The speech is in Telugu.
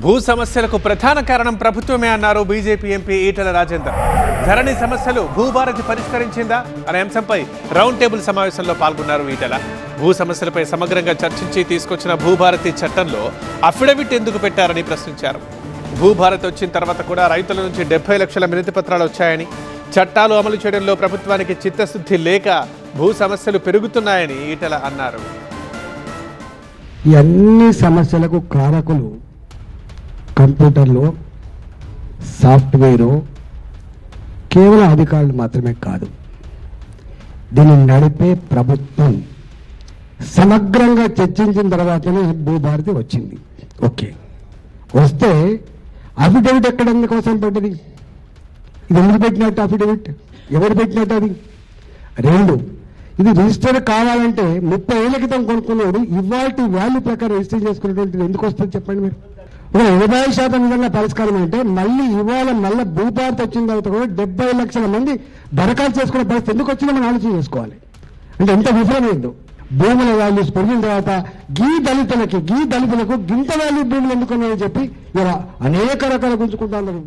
భూ సమస్యలకు ప్రధాన కారణం ప్రభుత్వమే అన్నారు బీజేపీ ఎంపీ ఈటల రాజేందర్. ధరణి సమస్యలు భూభారతి పరిష్కరించిందా అనే అంశంపై రౌండ్ టేబుల్ సమావేశంలో పాల్గొన్నారు ఈటల. భూ సమస్యలపై సమగ్రంగా చర్చించి తీసుకొచ్చిన భూభారతి చట్టంలో అఫిడవిట్ ఎందుకు పెట్టారని ప్రశ్నించారు. భూభారతి వచ్చిన తర్వాత కూడా రైతుల నుంచి డెబ్బై లక్షల వినతి పత్రాలు వచ్చాయని చట్టాలు అమలు చేయడంలో ప్రభుత్వానికి చిత్తశుద్ధి లేక భూ సమస్యలు పెరుగుతున్నాయని ఈటల అన్నారు. ఈ అన్ని సమస్యలకు కారకులు కంప్యూటర్లో సాఫ్ట్వేరు కేవలం అధికారులు మాత్రమే కాదు. దీన్ని నడిపే ప్రభుత్వం సమగ్రంగా చర్చించిన తర్వాతనే భూభారతి వచ్చింది. ఓకే. వస్తే అఫిడవిట్ ఎక్కడ ఎందుకోసం పెట్టింది ఇది ఎందుకు పెట్టినట్టు అఫిడవిట్ ఎవరు పెట్టినట్టు అది? రెండు ఇది రిజిస్టర్ కావాలంటే ముప్పై ఏళ్ళ క్రితం కొనుక్కున్నాడు. ఇవాటి వాల్యూ ప్రకారం రిజిస్టర్ చేసుకునేటువంటిది ఎందుకు వస్తుంది చెప్పండి మీరు? ఒక ఎనభై శాతం విధంగా పరిష్కారం అంటే మళ్ళీ ఇవాళ మళ్ళీ భూపార్త వచ్చిన తర్వాత కూడా డెబ్బై లక్షల మంది దరఖాస్తు చేసుకునే పరిస్థితి ఎందుకు వచ్చిందో మనం ఆలోచన చేసుకోవాలి. అంటే ఎంత విఫలమైందో. భూముల వాల్యూస్ పెరిగిన తర్వాత గీ దళితులకి గీ దళితులకు గింత వాల్యూ భూములు ఎందుకున్నాయని చెప్పి ఇలా అనేక రకాల గుంజుకుంటా ఉన్నారు.